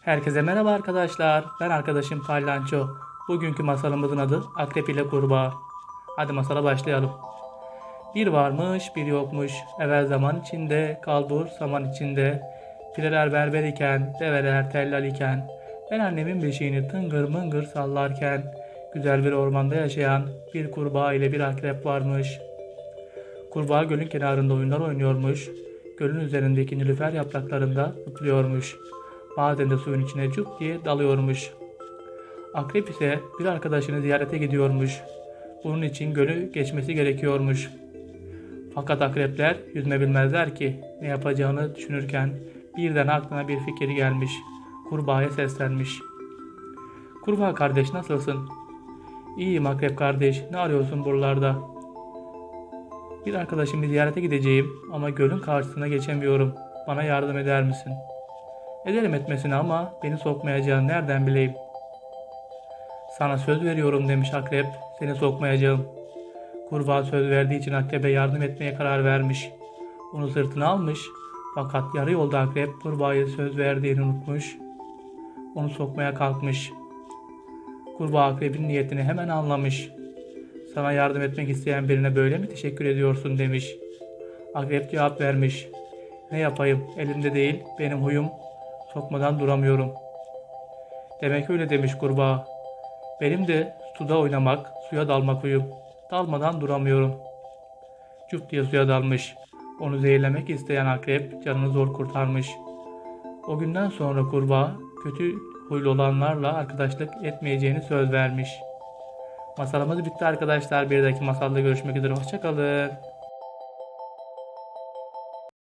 Herkese merhaba arkadaşlar. Ben arkadaşım Pallanço. Bugünkü masalımızın adı Akrep ile Kurbağa. Hadi masala başlayalım. Bir varmış bir yokmuş. Evvel zaman içinde, kalbur saman içinde. Pireler berber iken, develer tellal iken. Ben annemin beşiğini tıngır mıngır sallarken. Güzel bir ormanda yaşayan bir kurbağa ile bir akrep varmış. Kurbağa gölün kenarında oyunlar oynuyormuş. Gölün üzerindeki nilüfer yapraklarında zıplıyormuş. Bazen de suyun içine cuk diye dalıyormuş. Akrep ise bir arkadaşını ziyarete gidiyormuş. Bunun için gölü geçmesi gerekiyormuş. Fakat akrepler yüzme bilmezler ki ne yapacağını düşünürken birden aklına bir fikir gelmiş. Kurbağaya seslenmiş. Kurbağa kardeş nasılsın? İyiyim akrep kardeş. Ne arıyorsun buralarda? Bir arkadaşımı ziyarete gideceğim ama gölün karşısına geçemiyorum. Bana yardım eder misin? Ederim etmesini ama beni sokmayacağını nereden bileyim? Sana söz veriyorum demiş akrep. Seni sokmayacağım. Kurbağa söz verdiği için akrebe yardım etmeye karar vermiş. Onu sırtına almış. Fakat yarı yolda akrep kurbağaya söz verdiğini unutmuş. Onu sokmaya kalkmış. Kurbağa akrebin niyetini hemen anlamış. Sana yardım etmek isteyen birine böyle mi teşekkür ediyorsun demiş. Akrep cevap vermiş. Ne yapayım elimde değil benim huyum sokmadan duramıyorum. Demek öyle demiş kurbağa. Benim de suda oynamak, suya dalmak huyum. Dalmadan duramıyorum. Cüp diye suya dalmış. Onu zehirlemek isteyen akrep canını zor kurtarmış. O günden sonra kurbağa kötü huylu olanlarla arkadaşlık etmeyeceğini söz vermiş. Masalımız bitti arkadaşlar. Bir dahaki masalda görüşmek üzere. Hoşçakalın.